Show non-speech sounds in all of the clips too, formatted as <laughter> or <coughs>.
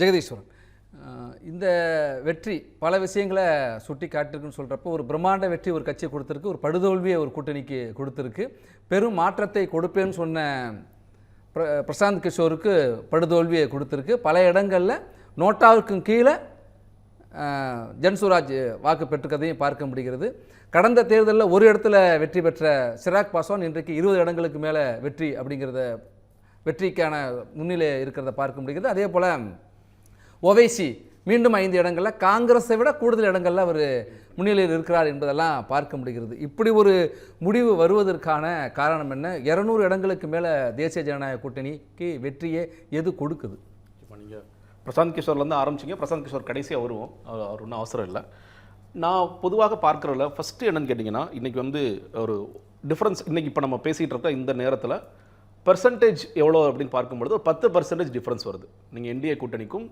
ஜெகதீஸ்வரன். இந்த வெற்றி பல விஷயங்களை சுட்டி காட்டிருக்குன்னு சொல்கிறப்போ ஒரு பிரம்மாண்ட வெற்றி ஒரு கட்சி கொடுத்துருக்கு ஒரு படுதோல்வியை ஒரு கூட்டணிக்கு கொடுத்துருக்கு. பெரும் மாற்றத்தை கொடுப்பேன்னு சொன்ன பிர பிரசாந்த் கிஷோருக்கு படுதோல்வியை கொடுத்துருக்கு. பல இடங்களில் நோட்டாவுக்கும் கீழே ஜன்சுராஜ் வாக்கு பெற்றுக்கதையும் பார்க்க முடிகிறது. கடந்த தேர்தலில் ஒரு இடத்துல வெற்றி பெற்ற சிராக் பாஸ்வான் இன்றைக்கு இருபது இடங்களுக்கு மேலே வெற்றி அப்படிங்கிறத வெற்றிக்கான முன்னிலை இருக்கிறத பார்க்க முடிகிறது. அதே போல் ஒவைசி மீண்டும் ஐந்து இடங்களில் காங்கிரஸை விட கூடுதல் இடங்களில் அவர் முன்னிலையில் இருக்கிறார் என்பதெல்லாம் பார்க்க முடிகிறது. இப்படி ஒரு முடிவு வருவதற்கான காரணம் என்ன? இரநூறு இடங்களுக்கு மேலே தேசிய ஜனநாயக கூட்டணிக்கு வெற்றியே எது கொடுக்குது? இப்போ நீங்கள் பிரசாந்த் கிஷோர்லேருந்து ஆரம்பிச்சிங்க. பிரசாந்த் கிஷோர் கடைசியாக வருவோம். அவர் ஒன்றும் அவசரம் இல்லை. நான் பொதுவாக பார்க்குறதில்ல ஃபஸ்ட்டு என்னென்னு கேட்டிங்கன்னா இன்றைக்கி வந்து ஒரு டிஃப்ரென்ஸ் இன்றைக்கி இப்போ நம்ம பேசிகிட்டு இருக்க இந்த நேரத்தில் பெர்சன்டேஜ் எவ்வளோ அப்படின்னு பார்க்கும்பொழுது ஒரு பத்து பர்சன்டேஜ் டிஃப்ரென்ஸ் வருது. நீங்கள் என்டிஏ கூட்டணிக்கும்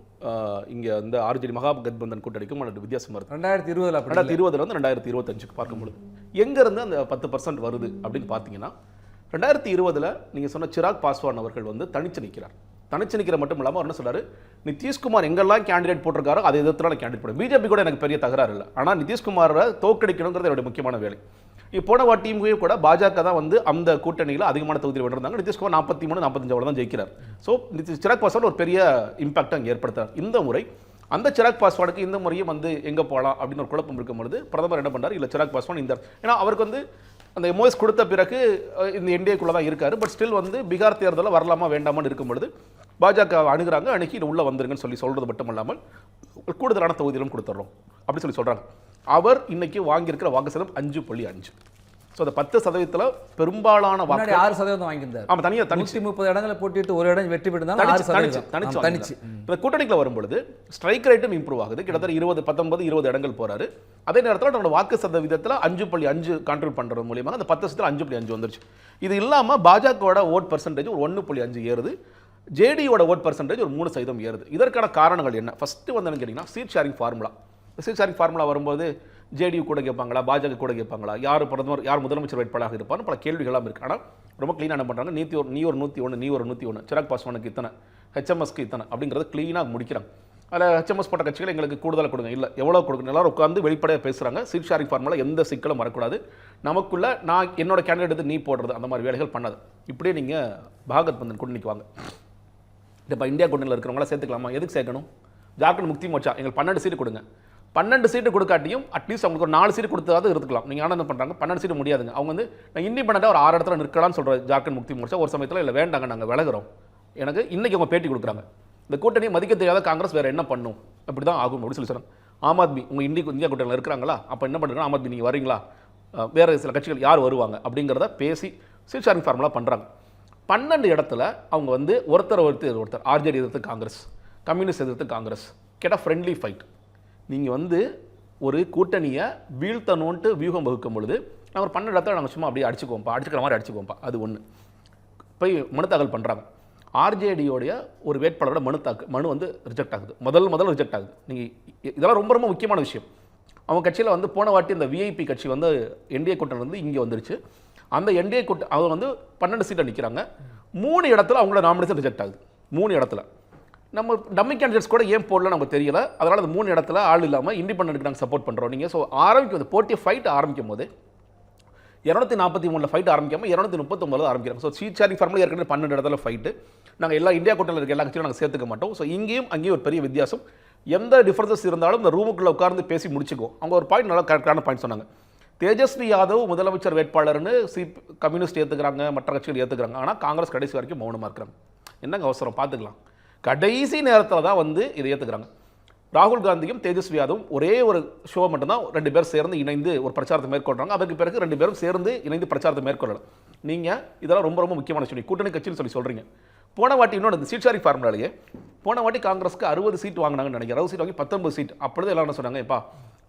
இங்கே இந்த ஆர்ஜிடி மகா கத்பந்தன் கூட்டணிக்கும் அந்த வித்தியாசம் வருது ரெண்டாயிரத்தி இருபதில் ரெண்டாயிரத்தி இருபதுலேருந்து ரெண்டாயிரத்தி இருபத்தஞ்சுக்கு பார்க்கும்பொழுது எங்கேருந்து அந்த பத்து பர்சன்ட் வருது அப்படின்னு பார்த்தீங்கன்னா ரெண்டாயிரத்தி இருபதில் நீங்கள் சொன்ன சிராக் பாஸ்வான் அவர்கள் வந்து தனிச்சு நிற்கிறார் தனிச்சு நிற்கிற மட்டும் இல்லாமல் என்ன சொல்றாரு? நிதிஷ்குமார் எங்கெல்லாம் கேண்டிடேட் போட்டிருக்காரோ அதை எதிர்த்து நான் கேண்டிடேட் போடுறேன் பிஜேபி கூட எனக்கு பெரிய தகராறு இல்லை. ஆனால் நிதிஷ்குமாரை தோக்கடிக்கணுங்கிறது என்னுடைய முக்கியமான வேலை. போன வாட்டியும் கூட பாஜக தான் வந்து அந்த கூட்டணியில் அதிகமான தொகுதியில் வென்றிருந்தாங்க. நிதிஷ்குமார் நாற்பத்தி மூணு நாற்பத்தஞ்சு அவ்வளோ தான் ஜெயிக்கிறார். ஸோ நிதிஷ் சிராக் பாஸ்வான் ஒரு பெரிய இம்பாக்ட் அங்கே ஏற்படுத்தார் இந்த முறை அந்த சிராக் பாஸ்வானுக்கு இந்த முறையும் வந்து எங்கே போகலாம் அப்படின்னு ஒரு குழப்பம் இருக்கும் பொழுது பிரதமர் என்ன பண்ணார் இல்லை சிராக் பாஸ்வான் இந்த ஏன்னா அவருக்கு வந்து அந்த எம்ஓஎஸ் கொடுத்த பிறகு இந்த என்டிஏக்குள்ளே தான் இருக்காரு. பட் ஸ்டில் வந்து பீகார் தேர்தலில் வரலாமா வேண்டாமான்னு இருக்கும் பொழுது பாஜக அணுகிறாங்க. அணுகி இது உள்ளே வந்துருங்கன்னு சொல்லி சொல்கிறது மட்டும் இல்லாமல் கூடுதலான தொகுதியிலும் கொடுத்துட்றோம் அப்படின்னு சொல்லி சொல்கிறாங்க அவர் இன்னைக்கு வாங்கியிருக்கிற வாக்கு சதவீதம் அஞ்சு புள்ளி அஞ்சு. ஸோ அந்த பத்து சதவீதத்தில் பெரும்பாலான வாக்கு ஆறு சதவீதம் வாங்கியிருந்தார். ஆமாம் தனியாக தனிச்சு. முப்பது இடங்களை போட்டிட்டு ஒரு இடம் வெற்றி பெற்றிருந்தாலும் ஆறு தனிச்சு தனிச்சு சதவீதம் தனிச்சு. இந்த கூட்டணிக்குள்ள வரும்பொழுது ஸ்ட்ரைக் ரேட்டும் இம்ப்ரூவ் ஆகுது. கிட்டத்தட்ட இருபது பத்தொன்பது இருபது இடங்கள் போறாரு. அதே நேரத்தில் நம்மளோட வாக்கு சதவீதத்தில் அஞ்சு புள்ளி அஞ்சு கான்ட்ரிபியூட் பண்றது மூலியமாக அந்த பத்து சதவீதம் அஞ்சு புள்ளி அஞ்சு வந்துருச்சு. இது இல்லாம பாஜகவோட ஓட் பர்சன்டேஜ் ஒரு ஒன்று புள்ளி அஞ்சு ஏறுது. ஜேடியோட ஓட் பர்சன்டேஜ் ஒரு மூணு சதவீதம் ஏறுது. இதற்கான காரணங்கள் என்ன? ஃபர்ஸ்ட் வந்து என்ன கேட்டிங்கன்னா seat sharing formula seat formula வரும்போது ஜேடியு கூட கேட்பாங்களா? பாஜக கூட கேட்பாங்களா? யார் பிரதமர் யார் முதலமைச்சர் வேட்பாளராக இருப்பான்னு பல கேள்விகளாக இருக்குது ஆனால் ரொம்ப க்ளீனாக என்ன பண்ணுறாங்க நீத்தி ஒரு நீ ஒரு நூற்றி ஒன்று நீ ஒரு நூற்றி ஒன்று சிராக் பாஸ்வானுக்கு இத்தனை ஹெச்எம்எஸ்க்கு இத்தனை அப்படிங்கிறத க்ளீனாக முடிக்கிறாங்க. அதில் ஹெச்எம்எஸ் போட்ட கட்சிகள் எங்களுக்கு கூடுதலாக கொடுங்க. இல்லை எவ்வளோ கொடுக்கணும்? எல்லாரும் உட்காந்து வெளிப்படையாக பேசுகிறாங்க சீட் ஷேரிங் ஃபார்முலா எந்த சிக்கலும் வரக்கூடாது. நமக்குள்ளே நான் என்னோட கேண்டிடேட் எடுத்து நீ போடுறது அந்த மாதிரி வேலைகள் பண்ணாது. இப்படியே நீங்கள் பாகத் பந்தன் கூட்டணிக்கு வாங்க இப்போ இந்தியா கூட்டணியில் இருக்கிறவங்களாம் சேர்த்துக்கலாமா? எதுக்கு சேர்க்கணும்? ஜார்க்கண்ட் முக்தி மோச்சா எங்களுக்கு பன்னெண்டு சீட்டு கொடுங்க. பன்னெண்டு சீட்டு கொடுக்காட்டியும் அட்லீஸ்ட் அவங்களுக்கு ஒரு நாலு சீட்டு கொடுத்தாவது இருக்கலாம் நீங்கள் ஆனால் என்ன பண்ணுறாங்க பன்னெண்டு சீட்டு முடியாதுங்க. அவங்க வந்து நான் இண்டிபெண்டாக ஒரு ஆறு இடத்துல நிற்கலாம்னு சொல்கிற ஜார்க்கண்ட் முக்தி மோர்ச்சா ஒரு சமயத்தில் இல்லை வேண்டாங்க நாங்கள் விலகிறோம். எனக்கு இன்றைக்கி அவங்க பேட்டி கொடுக்குறாங்க. இந்த கூட்டணியை மதிக்க தெரியாத காங்கிரஸ் வேறு என்ன பண்ணும்? அப்படி தான் ஆகும் அப்படின்னு சொல்லி சொல்கிறாங்க ஆம் ஆத்மி உங்கள் இந்திய இந்தியா கூட்டணியில் இருக்கிறாங்களா? அப்போ என்ன பண்ணுறாங்க ஆம் ஆத்மி நீங்கள் வரீங்களா? வேறு சில கட்சிகள் யார் வருவாங்க? அப்படிங்கிறத பேசி சீட் ஷேரிங் ஃபார்முலா பண்ணுறாங்க பன்னெண்டு இடத்துல அவங்க வந்து ஒருத்தர் ஒருத்தர் ஒருத்தர் ஆர்ஜேடி எதிர்த்து காங்கிரஸ் கம்யூனிஸ்ட் எதிர்த்து காங்கிரஸ். கேட்டால் ஃப்ரெண்ட்லி ஃபைட் நீங்கள் வந்து ஒரு கூட்டணியை வீழ்த்தணுன்ட்டு வியூகம் வகுக்கும் பொழுது நான் ஒரு பன்னெண்டு இடத்துல நாங்கள் சும்மா அப்படியே அடிச்சுக்குவோம்ப்பா அடிச்சுக்கிற மாதிரி அடிச்சுக்குவோம்ப்பா. அது ஒன்று போய் மனு தாக்கல் பண்ணுறாங்க ஆர்ஜேடியோடைய ஒரு வேட்பாளரோட மனு தாக்கு மனு வந்து ரிஜெக்ட் ஆகுது. முதல் முதல் ரிஜெக்ட் ஆகுது. நீங்கள் இதெல்லாம் ரொம்ப ரொம்ப முக்கியமான விஷயம். அவங்க கட்சியில் வந்து போன வாட்டி இந்த விஐபி கட்சி வந்து என்டிஏ கூட்டணி வந்து இங்கே வந்துருச்சு. அந்த என்டிஏ கூட்டம் அவங்க வந்து பன்னெண்டு சீட்டை நிற்கிறாங்க மூணு இடத்துல அவங்களோட நாமினேஷன் ரிஜெக்ட் ஆகுது. மூணு இடத்துல. நம்ம டம்மி கேண்டிடேட்ஸ் கூட ஏன் போடல நமக்கு தெரியல. அதனால் அந்த மூணு இடத்துல ஆள் இல்லாமல் இண்டிபெண்டன்ட்க்கு நாங்கள் சப்போர்ட் பண்ணுறோம் நீங்கள் ஸோ ஆரம்பிக்கும் போது போட்டி ஃபைட் ஆரம்பிக்கும் போது இரநூத்தி நாற்பத்தி மூணில் ஃபைட் ஆரம்பிக்காம இரநூத்தி முப்பத்தொம்பதில் ஆரம்பிக்கிறோம் ஸோ சீட் ஷேரிங் ஃபார்மில் ஏற்கனவே பன்னெண்டு இடத்துல ஃபைட்டு நாங்கள் எல்லா இந்தியா கூட்டத்தில் இருக்க எல்லா கட்சியும் நாங்கள் சேர்த்துக்க மாட்டோம். ஸோ இங்கேயும் அங்கேயும் ஒரு பெரிய வித்தியாசம். எந்த டிஃபரன்சஸ் இருந்தாலும் இந்த ரூமுக்குள்ளே உட்கார்ந்து பேசி முடிச்சுக்குவோம் அவங்க ஒரு பாயிண்ட் நல்லா கரெக்டான பாயிண்ட் சொன்னாங்க. தேஜஸ்வி யாதவ் முதலமைச்சர் வேட்பாளர்னு சி கம்யூனிஸ்ட் ஏற்றுக்கிறாங்க மற்ற கட்சிகள் ஏற்றுக்கிறாங்க ஆனால் காங்கிரஸ் கடைசி வரைக்கும் மௌனமாக இருக்கிறாங்க. என்னங்க அவசரம்? பார்த்துக்கலாம். கடைசி நேரத்தில் தான் வந்து இதை ஏற்றுக்கிறாங்க ராகுல் காந்தியும் தேஜஸ்வி யாதவும் ஒரே ஒரு ஷோ மட்டும்தான் ரெண்டு பேர் சேர்ந்து இணைந்து ஒரு பிரச்சாரத்தை மேற்கொள்றாங்க. அதற்கு பிறகு ரெண்டு பேரும் சேர்ந்து இணைந்து பிரச்சாரத்தை மேற்கொள்ளலாம். நீங்கள் இதெல்லாம் ரொம்ப ரொம்ப முக்கியமான நீங்க கூட்டணி கட்சின்னு சொல்லி சொல்கிறீங்க போன வாட்டி இன்னொன்று இந்த சீட் ஷேரிங் ஃபார்முலாலேயே போன வாட்டி காங்கிரஸ்க்கு அறுபது சீட் வாங்கினாங்கன்னு நினைக்கிறேன். அறுபது சீட் வாங்கி பத்தொன்பது சீட் அப்பொழுது எல்லாரும் சொன்னாங்க எப்பா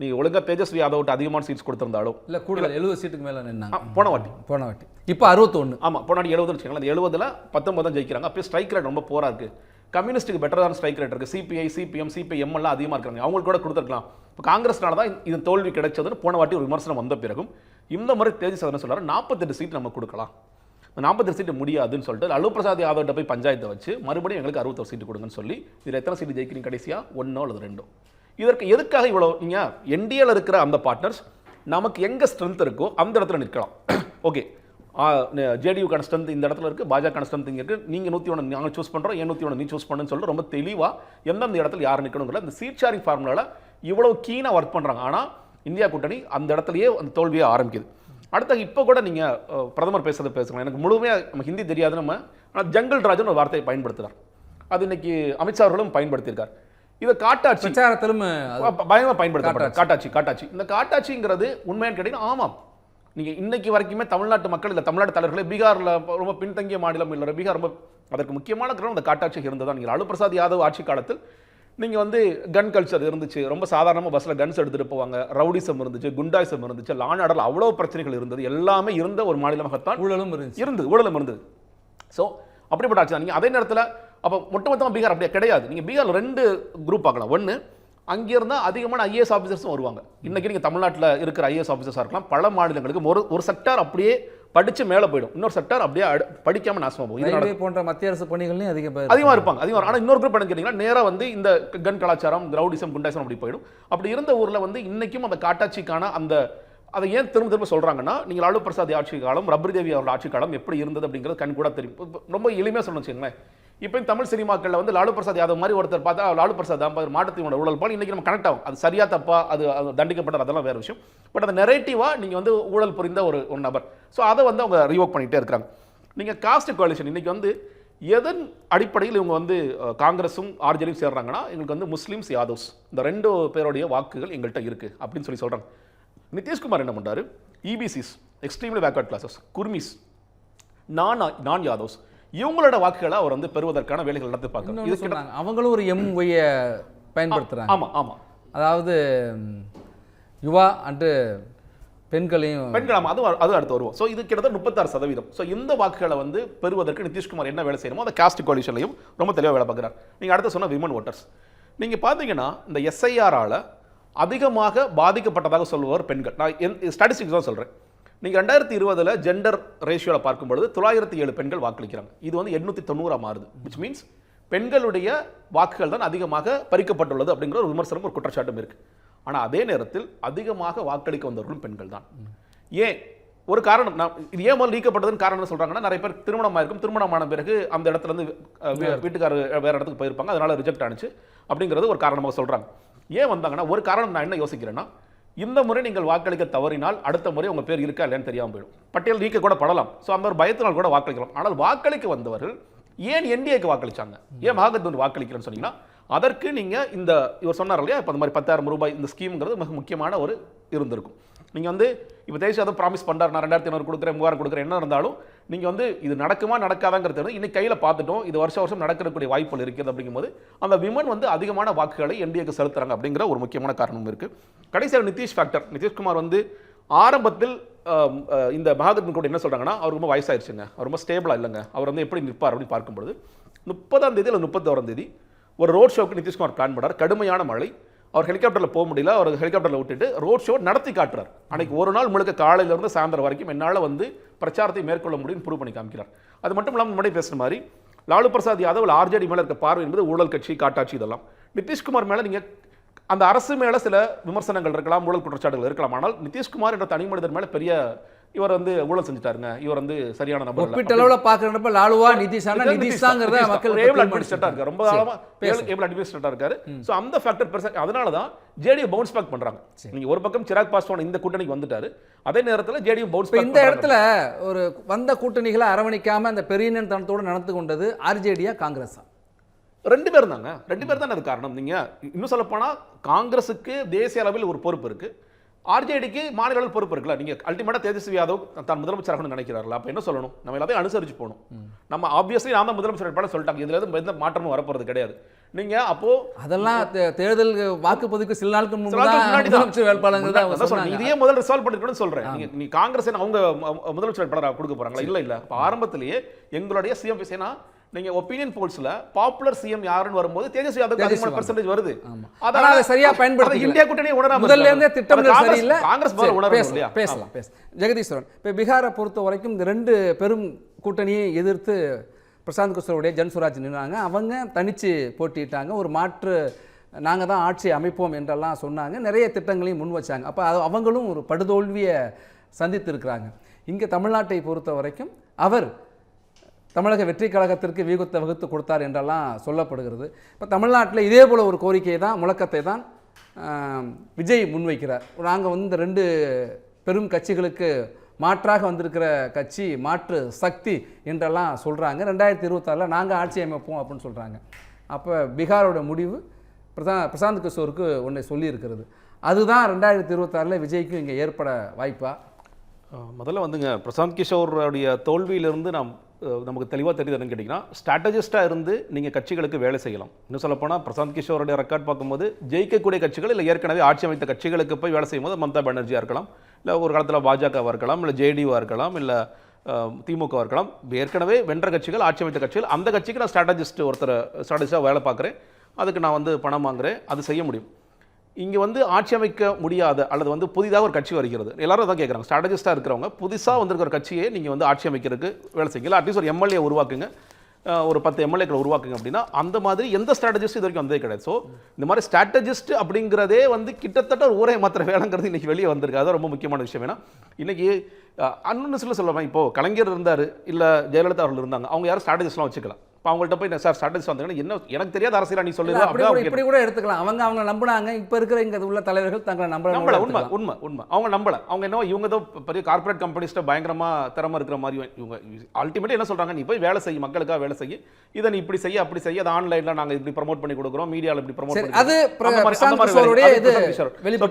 நீங்கள் ஒழுங்கா தேஜஸ்வி யாதவ்ட்டு அதிகமான சீட்ஸ் கொடுத்திருந்தாலும் இல்லை கூடுதல் எழுபது சீட்டுக்கு மேலே நின்னாங்க. போன வாட்டி. போன வாட்டி. இப்போ அறுபத்தொன்று ஆமாம் போனாடி எழுபதுன்னு வச்சுக்கோங்களேன். அந்த எழுபதுல பத்தொன்பது தான் ஜெயிக்கிறாங்க. அப்போ ஸ்ட்ரைக் ரேட் ரொம்ப போரா இருக்கு. கம்யூனிஸ்ட்டுக்கு பெட்டரான ஸ்ட்ரைக் ரேட் இருக்குது சிபிஐ சிபிஎம் சிபிஎம் எல்லாம் அதிகமாக இருக்காங்க அவங்களுக்கு கூட கொடுத்துருக்கலாம். இப்போ காங்கிரஸ்னால தான் இது தோல்வி கிடைச்சதுன்னு போன வாட்டி ஒரு விமர்சனம் வந்த பிறகும் இந்த முறை தேதி என்ன சொல்கிறார் நாற்பத்தெட்டு சீட் நம்ம கொடுக்கலாம். நாற்பத்தெட்டு சீட்டு முடியாதுன்னு சொல்லிட்டு லலு பிரசாத் யாதவ்கிட்ட போய் பஞ்சாயத்தை வச்சு மறுபடியும் எங்களுக்கு அறுபத்தொரு சீட்டு கொடுங்கன்னு சொல்லி இதில் எத்தனை சீட்டு ஜெயிக்கிறீங்க கடைசியாக ஒன்றோ அல்லது ரெண்டோ. இதற்கு எதுக்காக இவ்வளோ? நீங்கள் என்டிஏல இருக்கிற அந்த பார்ட்னர்ஸ் நமக்கு எங்கே ஸ்ட்ரென்த் இருக்கோ அந்த இடத்துல நிற்கலாம். <coughs> ஓகே ஜேடியூக்கான ஸ்ட்ரென்த் இந்த இடத்துல இருக்குது பாஜக ஸ்ட்ரென்த் இங்கே இருக்குது நீங்கள் நூற்றி ஒன்று நாங்கள் சூஸ் பண்ணுறோம் என் நூற்றி ஒன்று நீ சூஸ் பண்ணுன்னு சொல்லிட்டு ரொம்ப தெளிவாக எந்தெந்த இடத்துல யார் நிற்கணுங்கிற இந்த சீட் ஷேரிங் ஃபார்முலாவில் இவ்வளோ கீனாக ஒர்க் பண்ணுறாங்க ஆனால் இந்தியா கூட்டணி அந்த இடத்துலயே அந்த தோல்வியை ஆரம்பிக்குது. அடுத்த இப்போ கூட நீங்கள் பிரதமர் பேசுறது பேசுங்க எனக்கு முழுமையாக நம்ம ஹிந்தி தெரியாது நம்ம ஆனால் ஜங்கல் ராஜன் ஒரு வார்த்தையை பயன்படுத்துகிறார் அது இன்னைக்கு அமித்ஷா அவர்களும் பயன்படுத்தியிருக்கார். இதை காட்டாட்சி பிரச்சாரத்திலும் அது ப- பயங்கரமா பயன்படுத்தப்பட்டது. காட்டாட்சி. காட்டாட்சி இந்த காட்டாட்சிங்கிறது உண்மையான கேட்டீங்கன்னா ஆமாம். நீங்க இன்னைக்கு வரைக்குமே தமிழ்நாட்டு மக்கள் இல்ல தமிழ்நாட்டு தலைவர்களே பீகார்ல ரொம்ப பின்தங்கிய மாநிலம் இல்லை பீகார் ரொம்ப அதற்கு முக்கியமான காரணம் அந்த காட்டாட்சி இருந்ததா நீங்கள் லாலு பிரசாத் யாதவ் ஆட்சி காலத்தில் நீங்க வந்து கன் கல்ச்சர் இருந்துச்சு. ரொம்ப சாதாரணமாக பஸ்ல கன்ஸ் எடுத்துட்டு போவாங்க. ரவுடிசம் இருந்துச்சு குண்டாயிசம் இருந்துச்சு. லான் ஆர்டர் அவ்வளவு பிரச்சனைகள் இருந்தது. எல்லாமே இருந்த ஒரு மாநிலமாகத்தான் ஊழலும் இருந்துச்சு. இருந்தது. ஊழலும் இருந்தது. ஸோ அப்படிப்பட்ட ஆட்சி தான். நீங்கள் அதே நேரத்தில் அப்போ ஒட்டுமொத்தமாக பீகார் அப்படியே கிடையாது. நீங்கள் பீகாரில் ரெண்டு குரூப் பார்க்கலாம். ஒன்று அங்கே இருந்தால் அதிகமான ஐஏஎஸ் ஆஃபீஸர்ஸும் வருவாங்க. இன்னைக்கு நீங்கள் தமிழ்நாட்டில் இருக்கிற ஐஏஎஸ் ஆஃபீஸர்ஸாக இருக்கலாம் பல மாநிலங்களுக்கு ஒரு ஒரு செக்டார் அப்படியே படித்து மேலே போயிடும். இன்னொரு செக்டார் அப்படியே அடு- படிக்காம நாசமாக போகும். இது போன்ற மத்திய அரசு பணிகள்லையும் அதிக பேர் அதிகமாக இருப்பாங்க. அதிகமாக ஆனால் இன்னொரு குரூப் கேட்டிங்கன்னா நேராக வந்து இந்த கன் கலாச்சாரம் ரவுடிசம் குண்டாசம் அப்படி போயிடும். அப்படி இருந்த ஊரில் வந்து இன்னைக்கும் அந்த காட்டாட்சிக்கான அந்த அதை ஏன் திரும்ப திரும்ப சொல்றாங்கன்னா நீங்கள் லாலு பிரசாத் ஆட்சி காலம் ரப்ரி தேவி அவரோட ஆட்சி காலம் எப்படி இருந்தது அப்படிங்கிறது கண் கூட தெரியும். ரொம்ப எளிமையாக சொல்லணும் வச்சுக்கோங்களேன். இப்போ தமிழ் சினிமாக்களில் வந்து லாலு பிரசாத் யாதவ் மாதிரி ஒருத்தர் பார்த்தா லாலு பிரசாத் தான் மாட்டத்தினோட ஊழல் போல் இன்னைக்கு நம்ம கனெக்ட் ஆகும். அது சரியா தப்பா அது அது தண்டிக்கப்பட்டது அதெல்லாம் வேறு விஷயம். பட் அந்த நெரேட்டிவாக நீங்கள் வந்து ஊழல் புரிந்த ஒரு ஒரு நபர். ஸோ அதை வந்து அவங்க ரிவோக் பண்ணிகிட்டே இருக்கிறாங்க நீங்கள் காஸ்ட் கோலிஷன் இன்னைக்கு வந்து எதன் அடிப்படையில் இவங்க வந்து காங்கிரஸும் ஆர்ஜேடியும் சேர்றாங்கன்னா எங்களுக்கு வந்து முஸ்லீம்ஸ் யாதவ்ஸ். இந்த ரெண்டு பேருடைய வாக்குகள் எங்கள்கிட்ட இருக்குது அப்படின்னு சொல்லி சொல்கிறாங்க நிதிஷ்குமார் என்ன பண்ணுறாரு EBCs extremely backward classes Kurmis நான் நான் யாதவ்ஸ். இவங்களோட வாக்குகளை அவர் வந்து பெறுவதற்கான வேலைகள் நடத்தி பார்க்கணும். இது சொன்னாங்க அவங்களும் ஒரு எம் ஒய்ய பயன்படுத்துறாங்க. ஆமா ஆமா. அதாவது யுவா அன்று பெண்களையும் பெண்கள் ஆமா அது அது அடுத்து வருவோம். ஸோ இது கிட்டத்தட்ட முப்பத்தாறு சதவீதம். ஸோ இந்த வாக்குகளை வந்து பெறுவதற்கு நிதிஷ்குமார் என்ன வேலை செய்யணுமோ அந்த காஸ்ட் கோலிஷன்லையும் ரொம்ப தெளிவாக வேலை பார்க்குறார். நீங்கள் அடுத்து சொன்ன விமன் ஓட்டர்ஸ் நீங்கள் பார்த்தீங்கன்னா இந்த எஸ்ஐஆரால் அதிகமாக பாதிக்கப்பட்டதாக சொல்லுவார் பெண்கள். நான் ஸ்டாட்டிஸ்டிக்ஸ் தான் சொல்கிறேன் நீங்கள் ரெண்டாயிரத்தி இருபதில் ஜெண்டர் ரேஷியோவில் பார்க்கும்பொழுது தொள்ளாயிரத்தி ஏழு பெண்கள் வாக்களிக்கிறாங்க. இது வந்து எண்ணூற்றி தொண்ணூறா மாறுது. விச் மீன்ஸ் பெண்களுடைய வாக்குகள் தான் அதிகமாக பறிக்கப்பட்டுள்ளது அப்படிங்கிற ஒரு விமர்சனம் ஒரு குற்றச்சாட்டும் இருக்கு. ஆனால் அதே நேரத்தில் அதிகமாக வாக்களிக்க வந்தவர்களும் பெண்கள் தான். ஏன்? ஒரு காரணம் நான் இது ஏன் முதல்ல நீக்கப்பட்டதுன்னு காரணம் என்ன சொல்றாங்கன்னா நிறைய பேர் திருமணம் ஆயிருக்கும் திருமணமான பிறகு அந்த இடத்துல இருந்து அஹ், வீ- வீட்டுக்காரர் வேற இடத்துக்கு போயிருப்பாங்க. அதனால ரிஜெக்ட் ஆனிச்சு. அப்படிங்கிறது ஒரு காரணமாக சொல்றாங்க. ஏன் வந்தாங்கன்னா ஒரு காரணம் நான் என்ன யோசிக்கிறேன்னா இந்த முறை நீங்கள் வாக்களிக்க தவறினால் அடுத்த முறை உங்கள் பேர் இருக்கா இல்லைன்னு தெரியாமல் போயிடும். பட்டியல் நீக்க கூட படலாம். ஸோ அந்த ஒரு பயத்தினால் கூட வாக்களிக்கலாம். ஆனால் வாக்களிக்க வந்தவர்கள் ஏன் என்டிஏக்கு வாக்களிச்சாங்க? ஏன் மகாகத்பந்த் வாக்களிக்கிறேன்னு சொன்னீங்கன்னா அதற்கு நீங்கள் இந்த இவர் சொன்னார் இல்லையா? இப்போ அந்த மாதிரி பத்தாயிரம் ரூபாய் இந்த ஸ்கீம்ங்கிறது மிக முக்கியமான ஒரு இருந்திருக்கும். நீங்கள் வந்து இப்போ தேசிய அதை ப்ராமிஸ் பண்றாரு நான் ரெண்டாயிரத்தி ஐநூறு கொடுக்குறேன் மூவாயிரம் கொடுக்குறேன் என்ன இருந்தாலும் நீங்கள் வந்து இது நடக்குமா நடக்காதாங்கிறது வந்து இன்னைக்கு கையில் பார்த்துட்டோம். இது வருஷம் வருஷம் நடக்கக்கூடிய வாய்ப்புகள் இருக்குது அப்படிங்கும்போது அந்த விமன் வந்து அதிகமான வாக்குகளை என்டிஏக்கு செலுத்துறாங்க அப்படிங்கிற ஒரு முக்கியமான காரணம் இருக்குது கடைசியாக நிதிஷ் ஃபேக்டர் நிதிஷ்குமார் வந்து ஆரம்பத்தில் இந்த மகாகத்மன் கூட என்ன சொல்கிறாங்கன்னா அவர் ரொம்ப வயசாயிருச்சுங்க. அவர் ரொம்ப ஸ்டேபிளாக இல்லைங்க. அவர் வந்து எப்படி நிற்பார் அப்படின்னு பார்க்கும்பொழுது முப்பதாம் தேதி இல்லை முப்பத்தோராம் தேதி ஒரு ரோட் ஷோக்கு நிதிஷ்குமார் பிளான் பண்ணார் கடுமையான மழை. அவர் ஹெலிகாப்டரில் போக முடியல. அவர் ஹெலிகாப்டரில் விட்டுட்டு ரோட் ஷோ நடத்தி காட்டுறார். அன்னைக்கு ஒரு நாள் முழுக்க காலையிலேருந்து சாயந்தரம் வரைக்கும் என்னால் வந்து பிரச்சாரத்தை மேற்கொள்ள முடியும்னு ப்ரூவ் பண்ணி காமிக்கிறார். அது மட்டும் இல்லாமல் முன்னாடி பேசுன மாதிரி லாலு பிரசாத் யாதவ் ஆர்ஜேடி மேலே இருக்க பார்வை என்பது ஊழல் கட்சி காட்டாட்சி இதெல்லாம். நிதிஷ்குமார் மேலே நீங்கள் அந்த அரசு மேலே சில விமர்சனங்கள் இருக்கலாம் ஊழல் குற்றச்சாட்டுகள் இருக்கலாம். ஆனால் நிதிஷ்குமார் என்ற தனி மனிதர் மேலே பெரிய இவர் வந்து ஊழல் செஞ்சுட்டாருங்க. இவர் வந்து சரியான நபர் இல்ல. ஒப்பீட்டளவுல பாக்குறப்ப லாலுவா நிதிஷ் தாங்கிறத தான். மக்கள் able administrator இருக்காரு. ரொம்ப சரி, காலமா பேசு. ஏபிள் அட்மினிஸ்ட்ரேட்டா இருக்காரு. சோ அந்த ஃபேக்டர் பெருசா அதனால தான் ஜேடியு பவுன்ஸ் பேக் பண்றாங்க. நீங்க ஒரு பக்கம் சிராக் பாஸ்வான் இந்த கூட்டணிக்கு வந்துட்டாரு. அதே நேரத்துல ஜேடியு பவுன்ஸ் பேக் இந்த இடத்துல ஒரு வந்த கூட்டணிகளை அரவணைக்காம அந்த பெரியனன் தனத்தோடு நடந்து கொண்டது ஆர்ஜேடியா காங்கிரஸா ரெண்டு பேர் தாங்க. ரெண்டு பேர் தான் அது காரணம். நீங்க இன்னும் சொல்ல போனா காங்கிரஸுக்கு தேசிய அளவில் ஒரு பொறுப்பு இருக்கு. ஆர்ஜேடிக்கு மாநில அளவில் பொறுப்பு இருக்குல்ல. நீங்க அல்டிமேட்டா தேஜஸ்வி யாதவ் தான் முதலமைச்சர் ஆகணும்னு நினைக்கிறார்களா அப்ப என்ன சொல்லணும்? நம்ம எல்லாத்தையும் அனுசரிச்சு போகணும். நம்ம ஆப்வியஸ்லி நான் தான் முதலமைச்சர் வேட்பாளர் சொல்லிட்டாங்க இதுல எதுவும் எந்த மாற்றமும் வரப்போறது கிடையாது. நீங்க அப்போ அதெல்லாம் தேர்தல் வாக்குப்பதிவுக்கு சில நாளுக்கு முன்னாடி வேட்பாளர்கள் தான் இதையே முதல்ல ரிசால்வ் பண்ணிருக்கணும்னு சொல்றேன். நீங்க நீ காங்கிரஸ் அவங்க முதலமைச்சர் வேட்பாளராக கொடுக்க போறாங்களா? இல்ல இல்ல. ஆரம்பத்திலேயே எங்களுடைய சிஎம் ஏன்னா நீங்க ஒப்பீனியன் போல்ஸ்ல பாப்புலர் சிஎம் யாருன்னு வரும்போது தேஜஸ்வி யாதவ் அதிகமான பெர்சன்டேஜ் வருது. அதனால அதை சரியா அதை பயன்படுத்திக்கல. இந்தியா கூட்டணி உணராம முதல்ல. இருந்தே காங்கிரஸ்- சரியில்லை. காங்கிரஸ் முதல்ல சரி, உணரணும் பேசலாம், இல்லையா? பேசலாம் பேசலாம். ஜெகதீஸ்வரன் இப்போ பீகாரை பொறுத்த வரைக்கும் இந்த ரெண்டு பெரும் கூட்டணியை எதிர்த்து பிரசாந்த் கிஷோருடைய ஜன்சுராஜ் நின்னாங்க. அவங்க தனிச்சு போட்டியிட்டாங்க. ஒரு மாற்று நாங்கள் தான் ஆட்சி அமைப்போம் என்றெல்லாம் சொன்னாங்க. நிறைய திட்டங்களையும் முன் வச்சாங்க. அப்போ அது அவங்களும் ஒரு படுதோல்வியை சந்தித்திருக்கிறாங்க. இங்கே தமிழ்நாட்டை பொறுத்த வரைக்கும் அவர் தமிழக வெற்றி கழகத்திற்கு விகுத்தை வகுத்து கொடுத்தார் என்றெல்லாம் சொல்லப்படுகிறது. இப்போ தமிழ்நாட்டில் இதே போல் ஒரு கோரிக்கை தான் முழக்கத்தை தான் விஜய் முன்வைக்கிறார். நாங்கள் வந்து இந்த ரெண்டு பெரும் கட்சிகளுக்கு மாற்றாக வந்திருக்கிற கட்சி மாற்று சக்தி என்றெல்லாம் சொல்கிறாங்க ரெண்டாயிரத்தி இருபத்தாறில் நாங்கள் ஆட்சி அமைப்போம் அப்படின்னு சொல்கிறாங்க அப்போ பீகாரோட முடிவு பிரசா பிரசாந்த் கிஷோருக்கு ஒன்றை சொல்லியிருக்கிறது. அதுதான் ரெண்டாயிரத்தி இருபத்தாறில் விஜய்க்கு இங்கே ஏற்பட வாய்ப்பா? முதல்ல வந்துங்க பிரசாந்த் கிஷோருடைய தோல்வியிலிருந்து நாம் நமக்கு தெளிவாக தெரியுது என்னன்னு கேட்டிங்கன்னா ஸ்ட்ராட்டஜிஸ்ட்டாக இருந்து நீங்கள் கட்சிகளுக்கு வேலை செய்யலாம். இன்னும் சொல்லப்போனால் பிரசாந்த் கிஷோருடைய ரெக்கார்ட் பார்க்கும்போது ஜெயிக்கக்கூடிய கட்சிகள் இல்லை ஏற்கனவே ஆட்சி அமைத்த கட்சிகளுக்கு போய் வேலை செய்யும்போது மம்தா பானர்ஜியாக இருக்கலாம் இல்லை ஒரு காலத்தில் பாஜகவாக இருக்கலாம் இல்லை ஜேடியூவாக இருக்கலாம் இல்லை திமுகவாக இருக்கலாம். ஏற்கனவே வென்ற கட்சிகள் ஆட்சி அமைத்த கட்சிகள் அந்த கட்சிக்கு நான் ஸ்ட்ராட்டஜிஸ்ட் ஒருத்தர் ஸ்ட்ராட்டஜிஸ்டாக வேலை பார்க்குறேன். அதுக்கு நான் வந்து பணம் வாங்குறேன். அது செய்ய முடியும். இங்கே வந்து ஆட்சி அமைக்க முடியாத அல்லது வந்து புதிதாக ஒரு கட்சி வருகிறது. எல்லாரும் தான் கேட்குறாங்க ஸ்ட்ராட்டஜிஸ்ட்டாக இருக்கிறவங்க புதுசாக வந்திருக்கிற கட்சியை நீங்கள் வந்து ஆட்சி அமைக்கிறதுக்கு வேலை செய்யுங்க. அட்லீஸ்ட் ஒரு எம்எல்ஏ உருவாக்குங்க. ஒரு பத்து எம்எல்ஏக்களை உருவாக்குங்க அப்படின்னா அந்த மாதிரி எந்த ஸ்ட்ராட்டஜிஸ்ட் இது வரைக்கும் வந்ததே கிடையாது. ஸோ இந்த மாதிரி ஸ்ட்ராட்டஜிஸ்ட் அப்படிங்கிறதே வந்து கிட்டத்தட்ட ஒரு ஊரே மாத்திர வேலைங்கிறது இன்றைக்கி வெளியே வந்திருக்கு. அதான் ரொம்ப முக்கியமான விஷயம். ஏன்னா இன்றைக்கி அன்னொன்று சொல்ல சொல்லுவேன் இப்போது கலைஞர் இருந்தார் இல்லை ஜெயலலிதா அவர்கள் இருந்தாங்க. அவங்க யாரும் ஸ்ட்ராட்டஜிஸ்ட்லாம் வச்சுக்கலாம் இப்போ அவங்கள்ட்ட போய் சார் ஸ்ட்ராட்டஜிஸ்ட் வந்தாங்கன்னா என்ன எனக்கு தெரியாத அரசியல் நீ சொல்லுது அப்படி இப்படி கூட எடுத்துக்கலாம். அவங்க அவங்க நம்பினாங்க. இப்போ இருக்கிற இங்க உள்ள தலைவர்கள் தங்களை நம்பல நம்பல உண்மை உண்மை உண்மை. அவங்க நம்பல. அவங்க என்ன இவங்க தான் பெரிய கார்ப்பரேட் கம்பெனிஸ்ட்ட பயங்கரமா திறமை இருக்கிற மாதிரி இவங்க அல்டிமேட் என்ன சொல்றாங்க? நீ போய் வேலை செய்ய மக்களுக்காக வேலை செய்ய இதை நீ இப்படி செய்ய அப்படி செய்ய அதை ஆன்லைன்ல நாங்க இப்படி ப்ரோமோட் பண்ணி கொடுக்குறோம். மீடியால இப்படி ப்ரோமோட் அது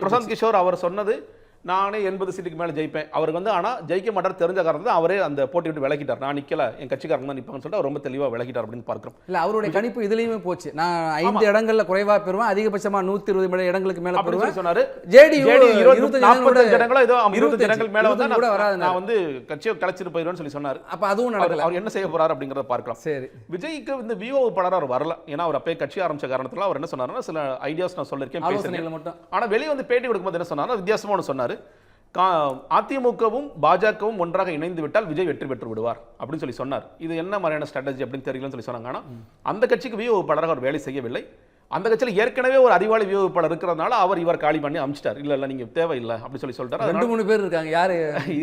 பிரசாந்த் கிஷோர் அவர் சொன்னது நானே எண்பது சீட்டுக்கு மேல ஜெயிப்பேன். அவருக்கு வந்து ஆனா ஜெயிக்க மாட்டார். தெரிஞ்ச காரணத்தை அவரே அந்த போட்டி விட்டு விலகிட்டார். நான் நிக்கல. என் கட்சிக்காரங்க தான் நிப்பாங்கன்னு சொல்லிட்டு ரொம்ப தெளிவா விலகிட்டார் அப்படின்னு பார்க்கிறோம். இல்ல அவருடைய கணிப்பு இதுலயுமே போச்சு. நான் ஐந்து இடங்கள்ல குறைவா பெறுவேன். அதிகபட்சமா நூத்தி இருபது இடங்களுக்கு மேல பெறுவேன். சொன்னாரு. இருபது- இருபத்தஞ்சு இடங்களோ ஏதோ இருபத்தஞ்சு இடங்கள் மேல வந்தா கூட வராது நான் வந்து கட்சியை கலைச்சிட்டு போயிடுவேன்னு சொல்லி சொன்னாரு. அப்ப அதுவும் நடக்கல. அவர் என்ன செய்ய போறாரு அப்படிங்கறத பார்க்கலாம். சரி. விஜய்க்கு இந்த விஓ பலர் அவர் வரல. ஏன்னா அவர் அப்பயே கட்சி ஆரம்பிச்ச காரணத்துல அவர் என்ன சொன்னாருன்னா சில ஐடியாஸ் நான் பேசுறேன் ஆலோசனைகளை மட்டும். ஆனா வெளியே வந்து பேட்டி கொடுக்கும்போது என்ன சொன்னாருன்னா வித்தியாசமா ஒன்று சொன்னாரு கா- அதிமுகவும் பாஜகவும் ஒன்றாக இணைந்து விட்டால் விஜய் வெற்றி பெற்று விடுவார் அப்படின்னு சொல்லி சொன்னார். இது என்ன மாதிரியான ஸ்ட்ராட்டஜி அப்படின்னு தெரியலன்னு சொல்லி சொன்னாங்க. ஆனால் அந்த கட்சிக்கு வியூ பலராக அவர் வேலை செய்யவில்லை. அந்த கட்சியில் ஏற்கனவே ஒரு அறிவாளி வியோகிப்பாளர் இருக்கிறதுனால அவர் இவர் காலி பண்ணி அமிச்சிட்டார். இல்ல இல்ல நீங்க தேவையில்லை அப்படி சொல்லி சொல்லிட்டாரு. ரெண்டு மூணு பேர் இருக்காங்க. யாரு?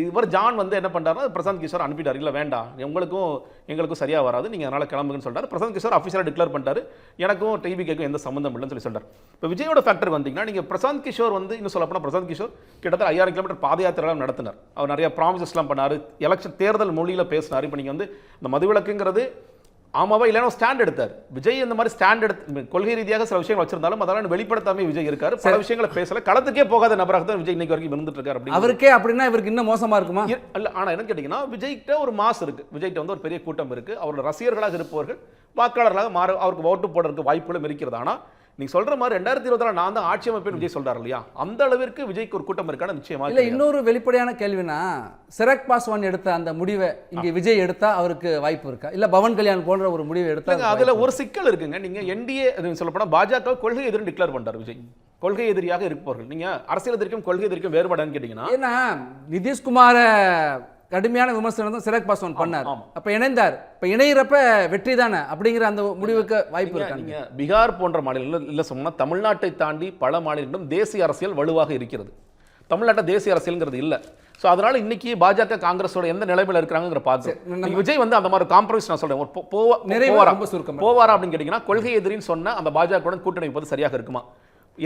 இவர் ஜான் வந்து என்ன பண்றாருன்னா பிரசாந்த் கிஷோர் அனுப்பிட்டார். இல்ல வேண்டாம். உங்களுக்கும் எங்களுக்கும் சரியா வராது. நீங்க அதனால கிளம்புங்கன்னு சொல்றாரு பிரசாந்த் கிஷோர் அஃபிஷியலா டிக்ளேர் பண்ணிட்டாரு. எனக்கும் டிவிக்கும் எந்த சம்மந்தம் இல்லைன்னு சொல்லி சொல்றாரு இப்போ விஜயோட ஃபேக்டர் வந்தீங்கன்னா நீங்க பிரசாந்த் கிஷோர் வந்து இன்னும் சொல்ல போனா பிரசாந்த் கிஷோர் கிட்டத்தட்ட ஐயாயிரம் கிலோமீட்டர் பாத யாத்திரைலாம் நடத்தினார். அவர் நிறைய ப்ராமிசஸ்லாம் பண்ணாரு. எலெக்ஷன் தேர்தல் மொழியில பேசினார். இப்போ நீங்க வந்து இந்த மதுவிலக்குங்கிறது ஆமாவா இல்லைன்னா ஸ்டாண்ட் எடுத்தார். விஜய் இந்த மாதிரி ஸ்டாண்ட் எடுத்து கொள்கை ரீதியாக சில விஷயங்கள் வச்சிருந்தாலும் அதெல்லாம் வெளிப்படுத்தாம விஜய் இருக்காரு. பல விஷயங்களை பேசல. களத்துக்கே போகாத நபராக தான் விஜய் இன்னைக்கு வரைக்கும் இருந்துட்டு இருக்காரு அப்படின்னு அவருக்கே அப்படின்னா இவருக்கு இன்னும் மோசமா இருக்குமா? இரு- இல்ல ஆனா என்ன கேட்டீங்கன்னா விஜய்கிட்ட ஒரு மாஸ் இருக்கு. விஜய்கிட்ட வந்து ஒரு பெரிய கூட்டம் இருக்கு. அவரோட ரசிகர்களாக இருப்பவர்கள் வாக்காளர்களாக மாற அவருக்கு ஓட்டு போடுறதுக்கு வாய்ப்புகளும் இருக்கிறது. ஆனா நீங்க சொல்ற மாதிரி ரெண்டாயிரத்தி இருபத்தி நான் தான் ஆட்சி அமைப்பேன் விஜய் சொல்றாரு இல்லையா? அந்த அளவிற்கு விஜய்க்கு ஒரு கூட்டம் இருக்கான நிச்சயமா இல்ல. இன்னொரு வெளிப்படையான கேள்வினா சிரக் பாஸ்வான் எடுத்த அந்த முடிவை இங்க விஜய் எடுத்தா அவருக்கு வாய்ப்பு இருக்கா? இல்ல பவன் கல்யாண் போன்ற ஒரு முடிவை எடுத்தா அதுல ஒரு சிக்கல் இருக்குங்க. நீங்க என்டிஏ சொல்ல போனா பாஜக கொள்கை எதிரும் டிக்ளேர் பண்றாரு விஜய். கொள்கை எதிரியாக இருப்பவர்கள். நீங்க அரசியல் எதிர்க்கும் கொள்கை எதிர்க்கும் வேறுபாடான்னு கேட்டீங்கன்னா ஏன்னா நிதிஷ்குமார கடுமையான விமர்சனம் தான் சிரக் பாஸ்வான் பண்ணார். அப்ப இணைந்தார். இப்ப இணையிறப்ப வெற்றி தானே அப்படிங்கிற அந்த முடிவுக்கு வாய்ப்பு நீங்க- இருக்கா நீங்க பீகார் போன்ற மாநிலங்கள் இல்ல சொன்னா தமிழ்நாட்டை தாண்டி பல மாநிலங்களும் தேசிய அரசியல் வலுவாக இருக்கிறது. தமிழ்நாட்டை தேசிய அரசியல்ங்கிறது இல்ல. சோ அதனால இன்னைக்கு பாஜக காங்கிரஸோட எந்த நிலைமையில இருக்காங்கிற பார்த்து விஜய் வந்து அந்த மாதிரி காம்ப்ரமைஸ் நான் நிறைவா போவாரா. போவாரா அப்படின்னு கேட்டீங்கன்னா கொள்கை எதிரின்னு சொன்ன அந்த பாஜக கூட்டணி வைப்பது சரியாக இருக்குமா?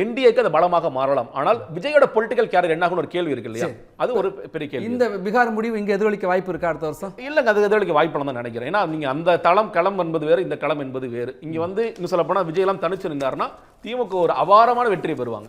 என்டிஏக்கு அது பலமாக மாறலாம். ஆனால் விஜயோட பொலிட்டிக்கல் கேரியர் என்ன ஒரு கேள்வி இருக்கு இல்லையா? அது ஒரு பெரிய கேள்வி. இந்த பீகார் முடிவு இங்க எதிரொலிக்க வாய்ப்பு இருக்கா அடுத்த வருஷம்? இல்லைங்க அது எதிரொலிக்க வாய்ப்பு தான் நினைக்கிறேன். ஏன்னா நீங்க அந்த தளம் களம் என்பது வேறு இந்த களம் என்பது வேறு. இங்க வந்து இன்னும் சொல்ல போனா விஜய் எல்லாம் தனிச்சு நின்றாருன்னா திமுக ஒரு அபாரமான வெற்றியை பெறுவாங்க.